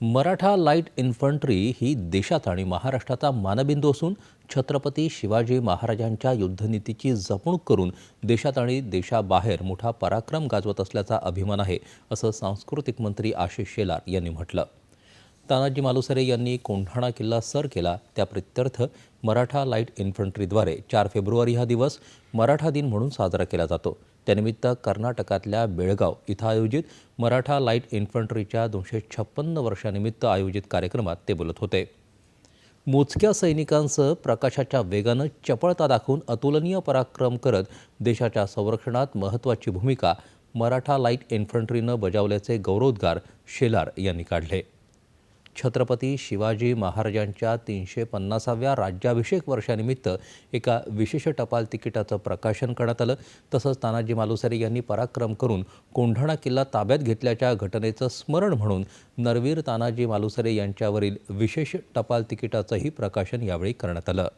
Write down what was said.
Maratha light infantry ही देशात आणि महाराष्ट्राचा मानबिंदू असून छत्रपती शिवाजी महाराजांच्या युद्धनीतीची जपणूक करून देशात आणि देशाबाहेर मोठा पराक्रम गाजवत असल्याचा अभिमान आहे असं सांस्कृतिक मंत्री आशिष शेलार यांनी म्हटलं. तानाजी मालुसरे यांनी कोंढाणा किल्ला सर केला. त्या प्रित्यर्थ मराठा लाइट इन्फंट्रीद्वारे चार फेब्रुवारी हा दिवस मराठा दिन म्हणून साजरा केला जातो. त्यानिमित्त कर्नाटकातल्या बेळगाव इथं आयोजित मराठा लाइट इन्फंट्रीच्या दोनशे छप्पन्न वर्षानिमित्त आयोजित कार्यक्रमात ते बोलत होते. मोजक्या सैनिकांसह प्रकाशाच्या वेगानं चपळता दाखवून अतुलनीय पराक्रम करत देशाच्या संरक्षणात महत्त्वाची भूमिका मराठा लाइट इन्फंट्रीनं बजावल्याचे गौरवोद्गार शेलार यांनी काढले. छत्रपती शिवाजी महाराजांच्या तीनशे पन्नासाव्या राज्याभिषेक वर्षानिमित्त एका विशेष टपाल तिकिटाचं प्रकाशन करण्यात आलं. तसंच तानाजी मालुसरे यांनी पराक्रम करून कोंढाणा किल्ला ताब्यात घेतल्याच्या घटनेचं स्मरण म्हणून नरवीर तानाजी मालुसरे यांच्यावरील विशेष टपाल तिकिटाचंही प्रकाशन यावेळी करण्यात आलं.